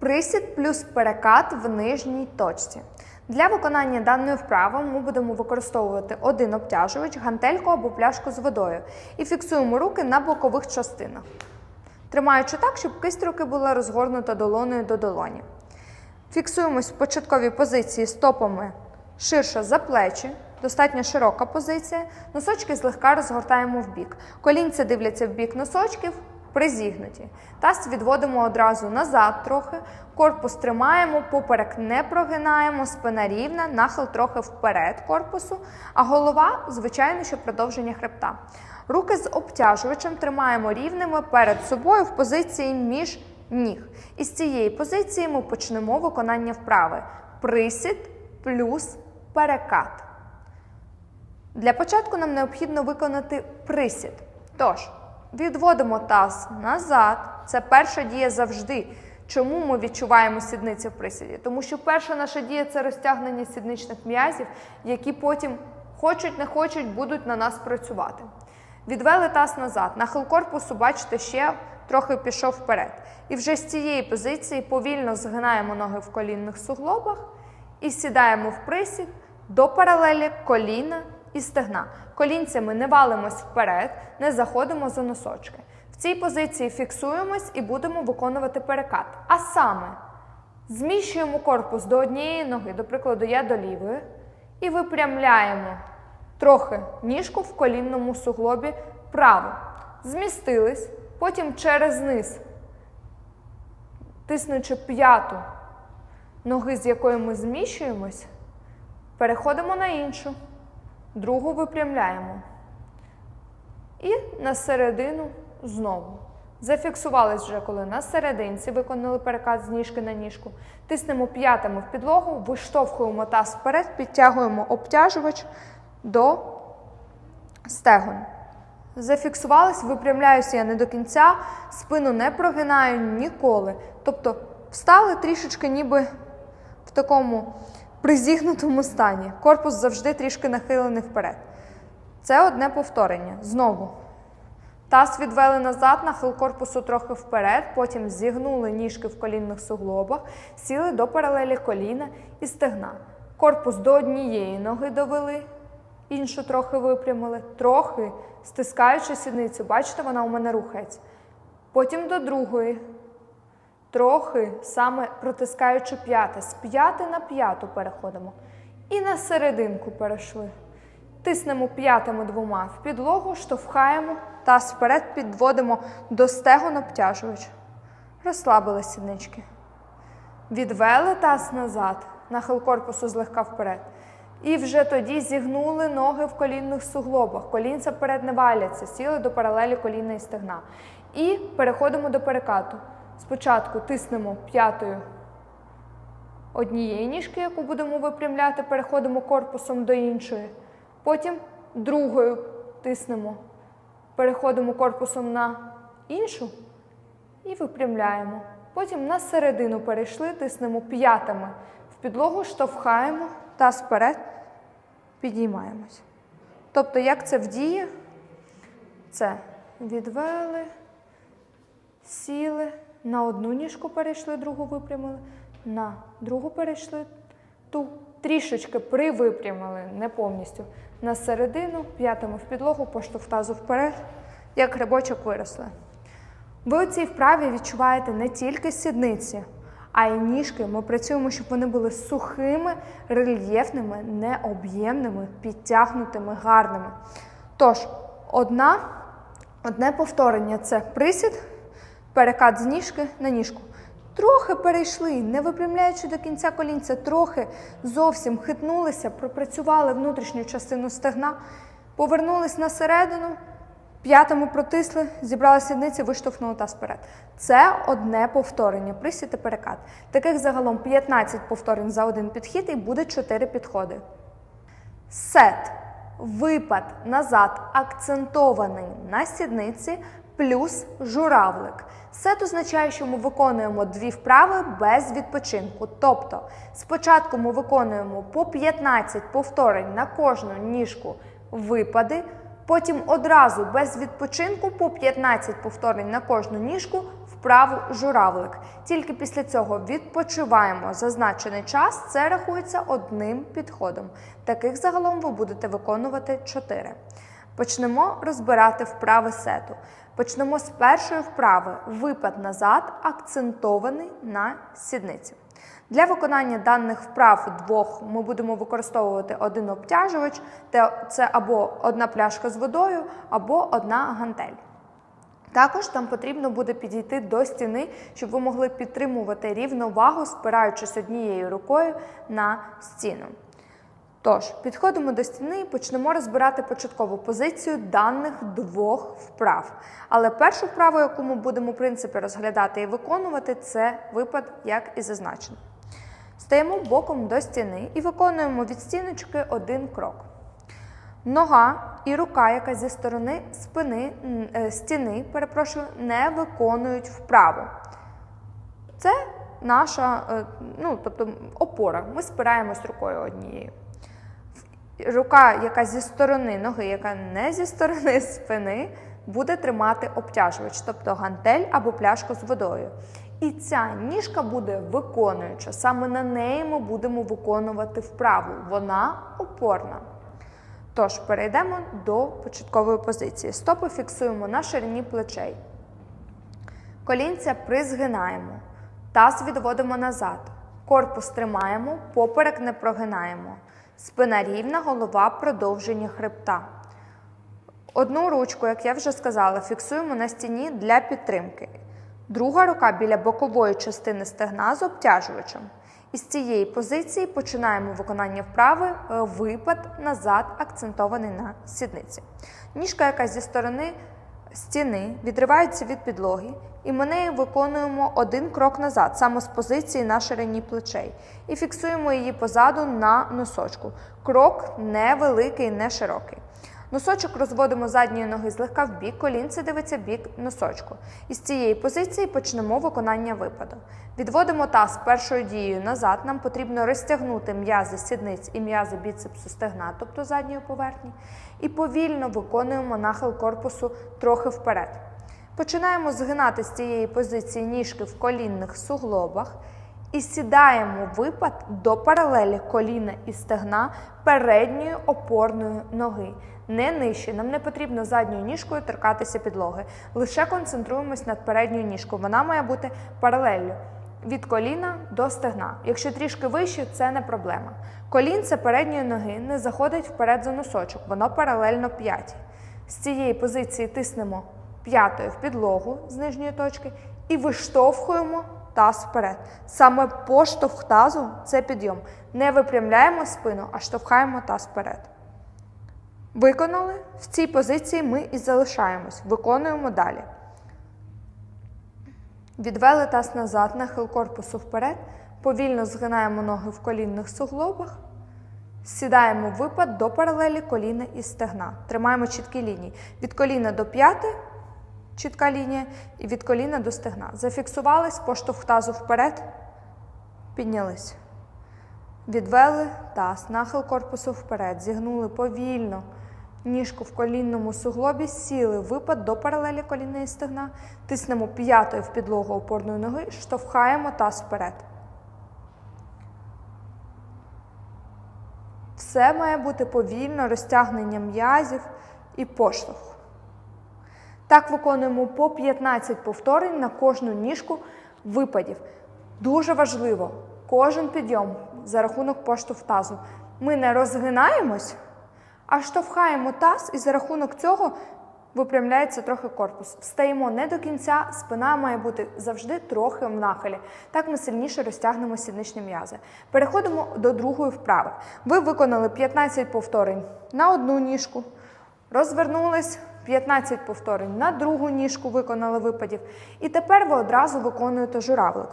Присід плюс перекат в нижній точці. Для виконання даної вправи ми будемо використовувати один обтяжувач, гантельку або пляшку з водою і фіксуємо руки на бокових частинах, тримаючи так, щоб кисть руки була розгорнута долоною до долоні. Фіксуємось в початковій позиції стопами ширше за плечі, достатньо широка позиція. Носочки злегка розгортаємо в бік. Колінці дивляться в бік носочків, призігнуті. Таз відводимо одразу назад трохи, корпус тримаємо, поперек не прогинаємо, спина рівна, нахил трохи вперед корпусу, а голова, звичайно, що продовження хребта. Руки з обтяжувачем тримаємо рівними перед собою в позиції між ніг. І з цієї позиції ми почнемо виконання вправи. Присід плюс перекат. Для початку нам необхідно виконати присід. Тож, відводимо таз назад. Це перша дія завжди. Чому ми відчуваємо сідниці в присіді? Тому що перша наша дія це розтягнення сідничних м'язів, які потім, хочуть не хочуть, будуть на нас працювати. Відвели таз назад. Нахил корпусу, бачите, ще трохи пішов вперед. І вже з цієї позиції повільно згинаємо ноги в колінних суглобах і сідаємо в присід до паралелі коліна і стегна. Колінцями не валимось вперед, не заходимо за носочки. В цій позиції фіксуємось і будемо виконувати перекат. А саме зміщуємо корпус до однієї ноги, до прикладу, я до лівої, і випрямляємо трохи ніжку в колінному суглобі право. Змістились, потім через низ, тиснучи п'яту ноги, з якої ми зміщуємось, переходимо на іншу, другу випрямляємо. І на середину знову. Зафіксувались вже, коли на серединці виконали перекат з ніжки на ніжку. Тиснемо п'ятами в підлогу, виштовхуємо таз вперед, підтягуємо обтяжувач до стегон. Зафіксувались, випрямляюся я не до кінця, спину не прогинаю ніколи. Тобто встали трішечки ніби в такому призігнутому стані. Корпус завжди трішки нахилений вперед. Це одне повторення. Знову. Таз відвели назад, нахил корпусу трохи вперед, потім зігнули ніжки в колінних суглобах, сіли до паралелі коліна і стегна. Корпус до однієї ноги довели, іншу трохи випрямили, трохи стискаючи сідницю. Бачите, вона у мене рухається. Потім до другої. Трохи саме протискаючи п'яте. З п'яти на п'яту переходимо. І на серединку перейшли. Тиснемо п'ятими двома в підлогу, штовхаємо, таз вперед підводимо до стегон обтяжувач. Розслабили сіднички. Відвели таз назад, нахил корпусу злегка вперед. І вже тоді зігнули ноги в колінних суглобах. Колінця вперед не валяться, сіли до паралелі коліна і стегна. І переходимо до перекату. Спочатку тиснемо п'ятою однієї ніжки, яку будемо випрямляти, переходимо корпусом до іншої. Потім другою тиснемо, переходимо корпусом на іншу і випрямляємо. Потім на середину перейшли, тиснемо п'ятами в підлогу, штовхаємо таз вперед, підіймаємось. Тобто, як це вдіє? Це відвели, сіли, на одну ніжку перейшли, другу випрямили, на другу перейшли, ту трішечки привипрямили, не повністю. На середину, п'ятами в підлогу, поштовх тазу вперед, як грибочок виросли. Ви у цій вправі відчуваєте не тільки сідниці, а й ніжки. Ми працюємо, щоб вони були сухими, рельєфними, необ'ємними, підтягнутими, гарними. Тож, одна, одне повторення це присід, перекат з ніжки на ніжку. Трохи перейшли, не випрямляючи до кінця колінця, трохи зовсім хитнулися, пропрацювали внутрішню частину стегна, повернулись на середину, п'ятами протисли, зібрали сідниці, виштовхнули таз вперед. Це одне повторення, присід і перекат. Таких загалом 15 повторень за один підхід і буде 4 підходи. Сет. Випад назад акцентований на сідниці плюс журавлик. Сет означає, що ми виконуємо дві вправи без відпочинку. Тобто, спочатку ми виконуємо по 15 повторень на кожну ніжку випади, потім одразу без відпочинку по 15 повторень на кожну ніжку вправу журавлик. Тільки після цього відпочиваємо зазначений час. Це рахується одним підходом. Таких загалом ви будете виконувати 4. Почнемо розбирати вправи сету. Почнемо з першої вправи. Випад назад, акцентований на сідниці. Для виконання даних вправ двох ми будемо використовувати один обтяжувач, це або одна пляшка з водою, або одна гантель. Також нам потрібно буде підійти до стіни, щоб ви могли підтримувати рівновагу, спираючись однією рукою на стіну. Тож, підходимо до стіни і почнемо розбирати початкову позицію даних двох вправ. Але першу вправу, яку ми будемо в принципі розглядати і виконувати, це випад, як і зазначено. Стаємо боком до стіни і виконуємо від стіночки один крок. Нога і рука, яка зі сторони спини е, стіни, перепрошую, не виконують вправу. Це наша е, ну, тобто, опора. Ми спираємось рукою однією. Рука, яка зі сторони ноги, яка не зі сторони спини, буде тримати обтяжувач, тобто гантель або пляшку з водою. І ця ніжка буде виконуюча. Саме на неї ми будемо виконувати вправу. Вона опорна. Тож, перейдемо до початкової позиції. Стопи фіксуємо на ширині плечей. Колінця призгинаємо. Таз відводимо назад. Корпус тримаємо, поперек не прогинаємо. Спина рівна, голова продовження хребта. Одну ручку, як я вже сказала, фіксуємо на стіні для підтримки. Друга рука біля бокової частини стегна з обтяжувачем. Із цієї позиції починаємо виконання вправи е, випад назад, акцентований на сідниці. Ніжка, яка зі сторони стіни відриваються від підлоги, і ми нею виконуємо один крок назад, саме з позиції на ширині плечей, і фіксуємо її позаду на носочку. Крок невеликий, не широкий. Носочок розводимо задньої ноги злегка в бік, колінце дивиться в бік носочку. І з цієї позиції почнемо виконання випаду. Відводимо таз першою дією назад. Нам потрібно розтягнути м'язи сідниць і м'язи біцепсу стегна, тобто задньої поверхні, і повільно виконуємо нахил корпусу трохи вперед. Починаємо згинати з цієї позиції ніжки в колінних суглобах і сідаємо випад до паралелі коліна і стегна передньої опорної ноги. Не нижче, нам не потрібно задньою ніжкою торкатися підлоги. Лише концентруємось над передньою ніжкою. Вона має бути паралеллю від коліна до стегна. Якщо трішки вище, це не проблема. Колінце передньої ноги не заходить вперед за носочок, воно паралельно п'ятій. З цієї позиції тиснемо п'ятою в підлогу з нижньої точки і виштовхуємо таз вперед. Саме поштовх тазу це підйом. Не випрямляємо спину, а штовхаємо таз вперед. Виконали в цій позиції ми і залишаємось. Виконуємо далі. Відвели таз назад, нахил корпусу вперед. Повільно згинаємо ноги в колінних суглобах. Сідаємо випад до паралелі коліна і стегна. Тримаємо чіткі лінії. Від коліна до п'яти чітка лінія, і від коліна до стегна. Зафіксувались, поштовх тазу вперед, піднялись. Відвели таз, нахил корпусу вперед, зігнули повільно. Ніжку в колінному суглобі сіли, випад до паралелі коліна і стегна, тиснемо п'ятою в підлогу опорної ноги, штовхаємо таз вперед. Все має бути повільно, розтягнення м'язів і поштовх. Так виконуємо по 15 повторень на кожну ніжку випадів. Дуже важливо, кожен підйом за рахунок поштовх тазу. Ми не розгинаємось, а штовхаємо таз, і за рахунок цього випрямляється трохи корпус. Встаємо не до кінця, спина має бути завжди трохи в нахилі. Так ми сильніше розтягнемо сідничні м'язи. Переходимо до другої вправи. Ви виконали 15 повторень на одну ніжку, розвернулись. 15 повторень на другу ніжку виконали випадів. І тепер ви одразу виконуєте журавлик.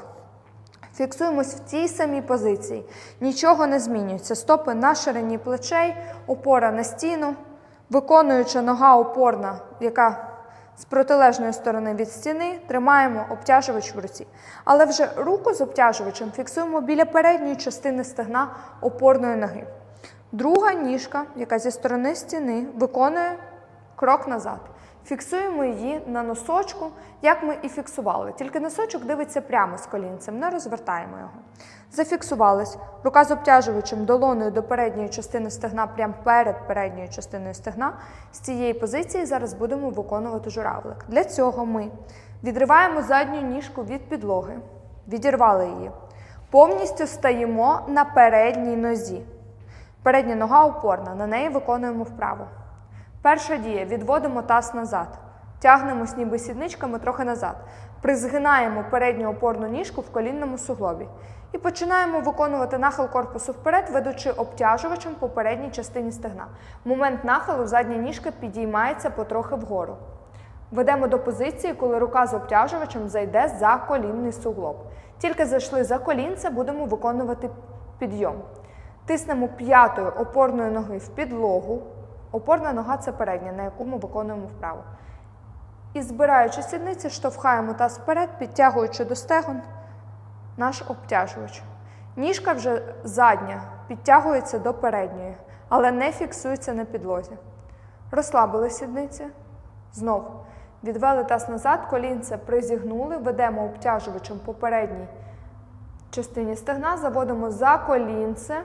Фіксуємось в тій самій позиції. Нічого не змінюється. Стопи на ширині плечей, опора на стіну, виконуюча нога опорна, яка з протилежної сторони від стіни, тримаємо обтяжувач в руці. Але вже руку з обтяжувачем фіксуємо біля передньої частини стегна опорної ноги. Друга ніжка, яка зі сторони стіни, виконує крок назад. Фіксуємо її на носочку, як ми і фіксували. Тільки носочок дивиться прямо з колінцем, не розвертаємо його. Зафіксувались. Рука з обтяжувачем долоною до передньої частини стегна, прямо перед передньою частиною стегна. З цієї позиції зараз будемо виконувати журавлик. Для цього ми відриваємо задню ніжку від підлоги, відірвали її. Повністю стаємо на передній нозі. Передня нога опорна, на неї виконуємо вправо. Перша дія відводимо таз назад. Тягнемось ніби сідничками трохи назад. Призгинаємо передню опорну ніжку в колінному суглобі. І починаємо виконувати нахил корпусу вперед, ведучи обтяжувачем по передній частині стегна. В момент нахилу задня ніжка підіймається потрохи вгору. Ведемо до позиції, коли рука з обтяжувачем зайде за колінний суглоб. Тільки зайшли за колінце, будемо виконувати підйом. Тиснемо п'ятою опорною ноги в підлогу. Опорна нога це передня, на яку ми виконуємо вправо. І збираючи сідниці, штовхаємо таз вперед, підтягуючи до стегон наш обтяжувач. Ніжка вже задня підтягується до передньої, але не фіксується на підлозі. Розслабили сідниці. Знов відвели таз назад, колінце призігнули, ведемо обтяжувачем по передній частині стегна, заводимо за колінце,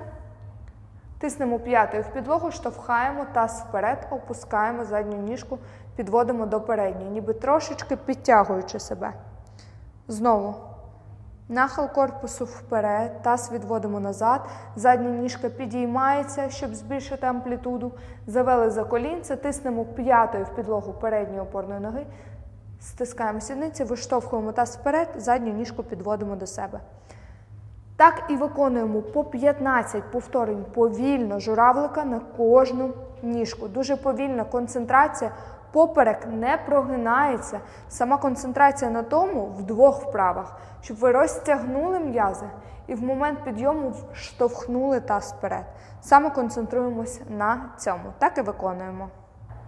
тиснемо п'ятою в підлогу, штовхаємо таз вперед, опускаємо задню ніжку, підводимо до передньої, ніби трошечки підтягуючи себе. Знову. Нахил корпусу вперед, таз відводимо назад, задня ніжка підіймається, щоб збільшити амплітуду. Завели за колінце, тиснемо п'ятою в підлогу передньої опорної ноги, стискаємо сідниці, виштовхуємо таз вперед, задню ніжку підводимо до себе. Так і виконуємо по 15 повторень повільно журавлика на кожну ніжку. Дуже повільна концентрація. Поперек не прогинається. Сама концентрація на тому в двох вправах, щоб ви розтягнули м'язи і в момент підйому штовхнули таз вперед. Саме концентруємося на цьому. Так і виконуємо.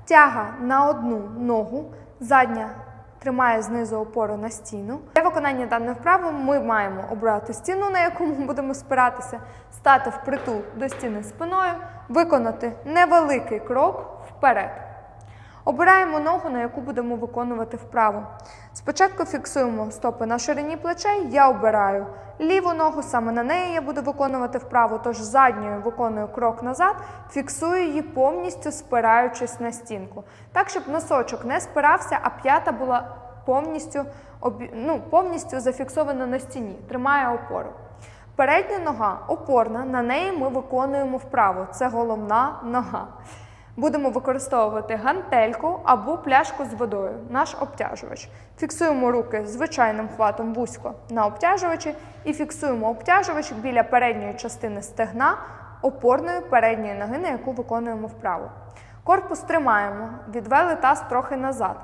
Тяга на одну ногу, задня тримає знизу опору на стіну. Для виконання даної вправи ми маємо обрати стіну, на яку ми будемо спиратися, стати впритул до стіни спиною, виконати невеликий крок вперед. Обираємо ногу, на яку будемо виконувати вправу. Спочатку фіксуємо стопи на ширині плечей. Я обираю ліву ногу, саме на неї я буду виконувати вправу, тож задньою виконую крок назад, фіксую її повністю спираючись на стінку. Так, щоб носочок не спирався, а п'ята була повністю, ну, повністю зафіксована на стіні, тримає опору. Передня нога опорна, на неї ми виконуємо вправу. Це головна нога. Будемо використовувати гантельку або пляшку з водою, наш обтяжувач. Фіксуємо руки звичайним хватом вузько на обтяжувачі і фіксуємо обтяжувач біля передньої частини стегна опорної передньої ноги, на яку виконуємо вправу. Корпус тримаємо, відвели таз трохи назад.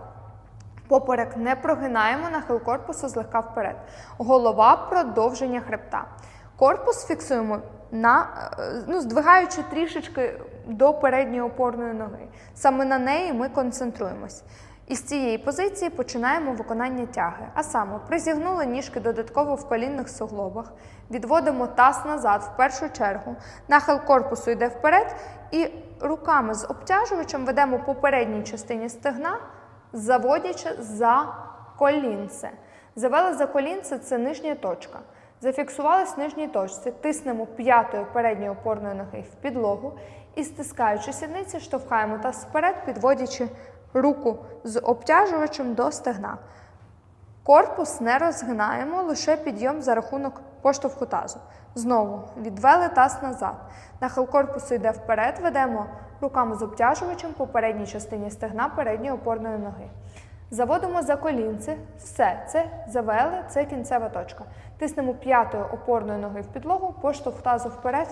Поперек не прогинаємо, нахил корпусу злегка вперед. Голова продовження хребта. Корпус фіксуємо на, е, ну, здвигаючи трішечки до передньої опорної ноги. Саме на неї ми концентруємось. І з цієї позиції починаємо виконання тяги. А саме призігнули ніжки додатково в колінних суглобах, відводимо таз назад в першу чергу, нахил корпусу йде вперед, і руками з обтяжувачем ведемо по передній частині стегна, заводячи за колінце. Завели за колінце це нижня точка. Зафіксувались в нижній точці, тиснемо п'ятою передньої опорної ноги в підлогу і стискаючи сідниці, штовхаємо таз вперед, підводячи руку з обтяжувачем до стегна. Корпус не розгинаємо, лише підйом за рахунок поштовху тазу. Знову відвели таз назад. Нахил корпусу йде вперед, ведемо руками з обтяжувачем по передній частині стегна передньої опорної ноги. Заводимо за колінце, Все, це завели, це кінцева точка. Тиснемо п'ятою опорною ноги в підлогу, поштовх тазу вперед.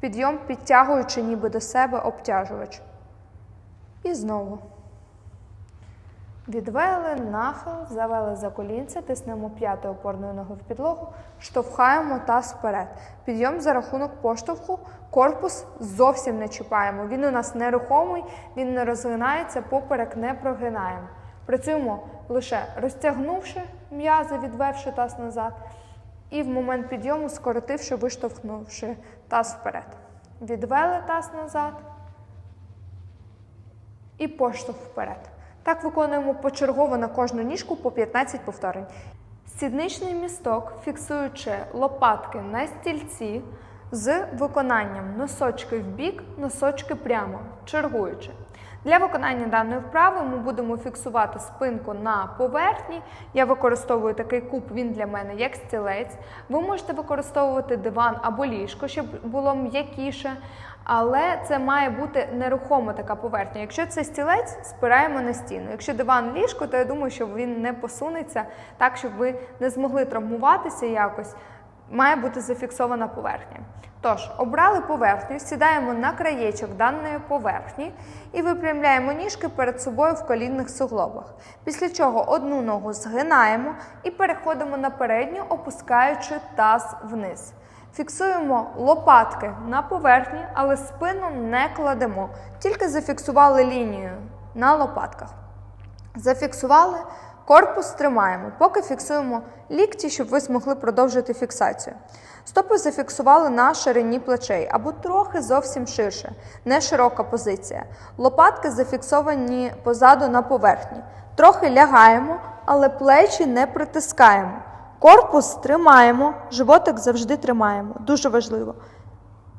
Підйом, підтягуючи ніби до себе обтяжувач. І знову. Відвели, нахил, завели за колінце, тиснемо п'ятою опорною ногою в підлогу, штовхаємо таз вперед. Підйом за рахунок поштовху, корпус зовсім не чіпаємо. Він у нас нерухомий, він не розгинається, поперек не прогинаємо. Працюємо лише розтягнувши м'язи, відвевши таз назад, і в момент підйому скоротивши, виштовхнувши таз вперед. Відвели таз назад. і поштовх вперед. Так виконуємо почергово на кожну ніжку по 15 повторень. Сідничний місток, фіксуючи лопатки на стільці з виконанням носочки в бік, носочки прямо, чергуючи. Для виконання даної вправи ми будемо фіксувати спинку на поверхні. Я використовую такий куб, він для мене як стілець. Ви можете використовувати диван або ліжко, щоб було м'якіше, але це має бути нерухома така поверхня. Якщо це стілець, спираємо на стіну. Якщо диван ліжко, то я думаю, що він не посунеться так, щоб ви не змогли травмуватися якось. Має бути зафіксована поверхня. Тож, обрали поверхню, сідаємо на краєчок даної поверхні і випрямляємо ніжки перед собою в колінних суглобах. Після чого одну ногу згинаємо і переходимо на передню, опускаючи таз вниз. Фіксуємо лопатки на поверхні, але спину не кладемо, тільки зафіксували лінію на лопатках. Зафіксували, корпус тримаємо, поки фіксуємо лікті, щоб ви змогли продовжити фіксацію. Стопи зафіксували на ширині плечей або трохи зовсім ширше, не широка позиція. Лопатки зафіксовані позаду на поверхні. Трохи лягаємо, але плечі не притискаємо. Корпус тримаємо, животик завжди тримаємо. Дуже важливо.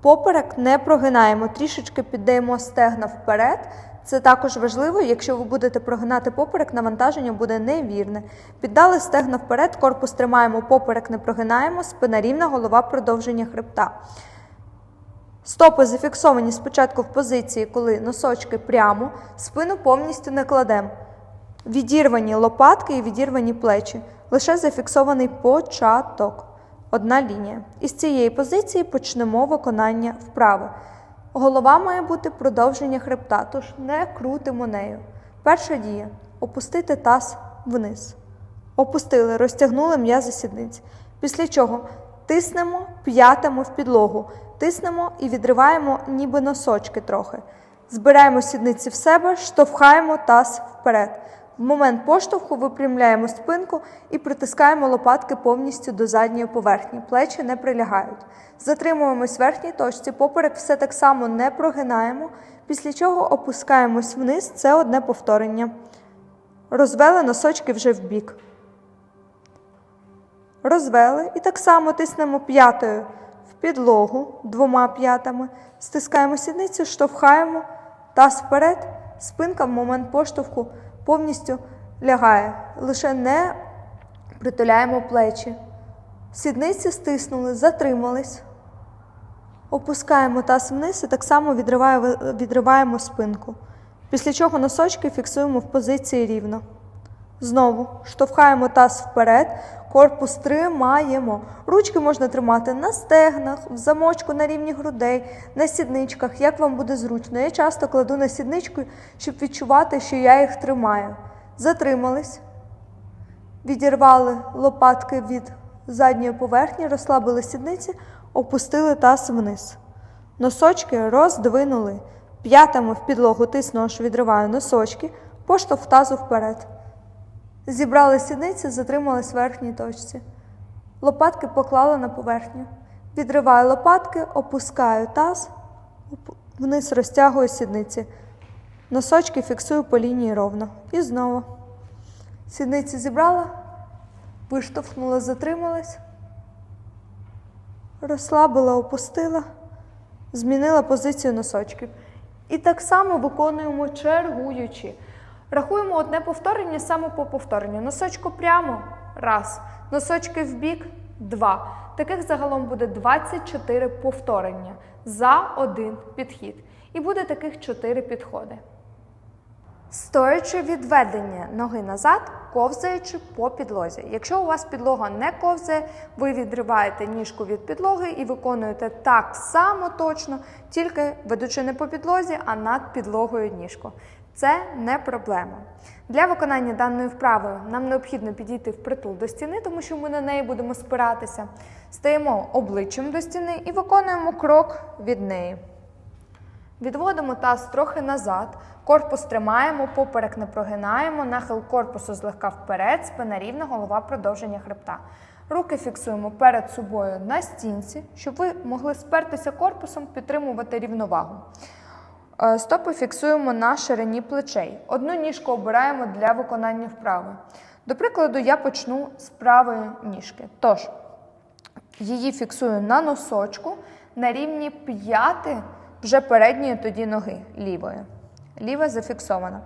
Поперек не прогинаємо, трішечки піддаємо стегна вперед. Це також важливо, якщо ви будете прогинати поперек, навантаження буде невірне. Піддали стегна вперед, корпус тримаємо, поперек не прогинаємо, спина рівна, голова продовження хребта. Стопи зафіксовані спочатку в позиції, коли носочки прямо, спину повністю не кладемо. Відірвані лопатки і відірвані плечі. Лише зафіксований початок. Одна лінія. Із цієї позиції почнемо виконання вправи. Голова має бути продовження хребта, тож не крутимо нею. Перша дія опустити таз вниз. Опустили, розтягнули м'язи сідниць. Після чого тиснемо п'ятами в підлогу, тиснемо і відриваємо ніби носочки трохи. Збираємо сідниці в себе, штовхаємо таз вперед. В момент поштовху випрямляємо спинку і притискаємо лопатки повністю до задньої поверхні. Плечі не прилягають. Затримуємось в верхній точці, поперек все так само не прогинаємо, після чого опускаємось вниз, це одне повторення. Розвели носочки вже в бік. Розвели і так само тиснемо п'ятою в підлогу двома п'ятами, стискаємо сідницю, штовхаємо таз вперед, спинка в момент поштовху повністю лягає. Лише не притуляємо плечі. Сідниці стиснули, затримались. Опускаємо таз вниз і так само відриваємо, спинку. Після чого носочки фіксуємо в позиції рівно. Знову штовхаємо таз вперед, корпус тримаємо. Ручки можна тримати на стегнах, в замочку на рівні грудей, на сідничках, як вам буде зручно. Я часто кладу на сідничку, щоб відчувати, що я їх тримаю. Затримались, відірвали лопатки від задньої поверхні, розслабили сідниці, опустили таз вниз. Носочки роздвинули. П'ятами в підлогу тисну, аж відриваю носочки, поштовх тазу вперед. Зібрали сідниці, затримались в верхній точці. Лопатки поклали на поверхню. Відриваю лопатки, опускаю таз, вниз розтягую сідниці. Носочки фіксую по лінії ровно. І знову. Сідниці зібрала, виштовхнула, затрималась, розслабила, опустила, змінила позицію носочків. І так само виконуємо чергуючи. Рахуємо одне повторення саме по повторенню. Носочку прямо раз. Носочки в бік два. Таких загалом буде 24 повторення за один підхід. І буде таких 4 підходи. Стоячи відведення ноги назад, ковзаючи по підлозі. Якщо у вас підлога не ковзає, ви відриваєте ніжку від підлоги і виконуєте так само точно, тільки ведучи не по підлозі, а над підлогою ніжку. Це не проблема. Для виконання даної вправи нам необхідно підійти впритул до стіни, тому що ми на неї будемо спиратися. Стаємо обличчям до стіни і виконуємо крок від неї. Відводимо таз трохи назад, корпус тримаємо, поперек не прогинаємо, нахил корпусу злегка вперед, спина рівна, голова продовження хребта. Руки фіксуємо перед собою на стінці, щоб ви могли спертися корпусом, підтримувати рівновагу. Е, Стопи фіксуємо на ширині плечей. Одну ніжку обираємо для виконання вправи. До прикладу, я почну з правої ніжки. Тож, її фіксую на носочку на рівні п'яти вже передньої тоді ноги лівої. Ліва зафіксована.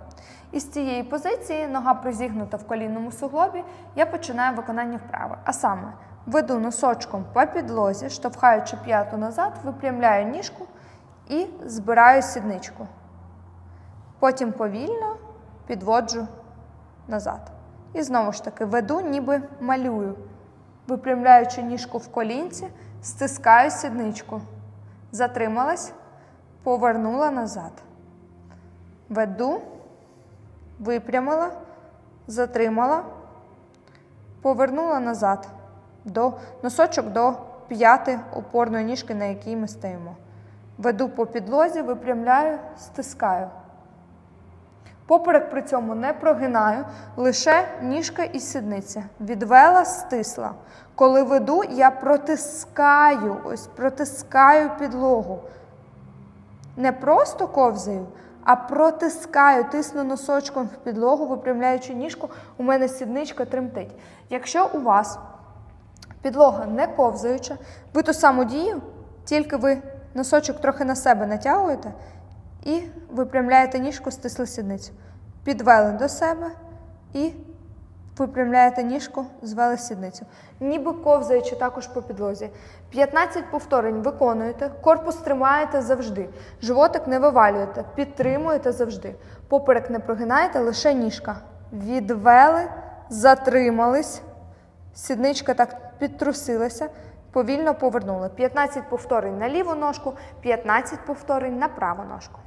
І з цієї позиції нога призігнута в колінному суглобі, я починаю виконання вправи. А саме, веду носочком по підлозі, штовхаючи п'яту назад, випрямляю ніжку і збираю сідничку. Потім повільно підводжу назад. І знову ж таки веду, ніби малюю. Випрямляючи ніжку в колінці, стискаю сідничку. Затрималась, повернула назад. Веду, випрямила, затримала, повернула назад. До носочок до п'яти опорної ніжки, на якій ми стоїмо. Веду по підлозі, випрямляю, стискаю. Поперек при цьому не прогинаю, лише ніжка і сідниця. Відвела, стисла. Коли веду, я протискаю, ось протискаю підлогу. Не просто ковзаю, а протискаю, тисну носочком в підлогу, випрямляючи ніжку, у мене сідничка тремтить. Якщо у вас підлога не ковзаюча, ви ту саму дію, тільки ви носочок трохи на себе натягуєте і випрямляєте ніжку, стисли сідницю. Підвели до себе і випрямляєте ніжку, звели сідницю. Ніби ковзаючи також по підлозі. 15 повторень виконуєте, корпус тримаєте завжди. Животик не вивалюєте, підтримуєте завжди. Поперек не прогинаєте, лише ніжка. Відвели, затримались. Сідничка так підтрусилася, повільно повернули. 15 повторень на ліву ножку, 15 повторень на праву ножку.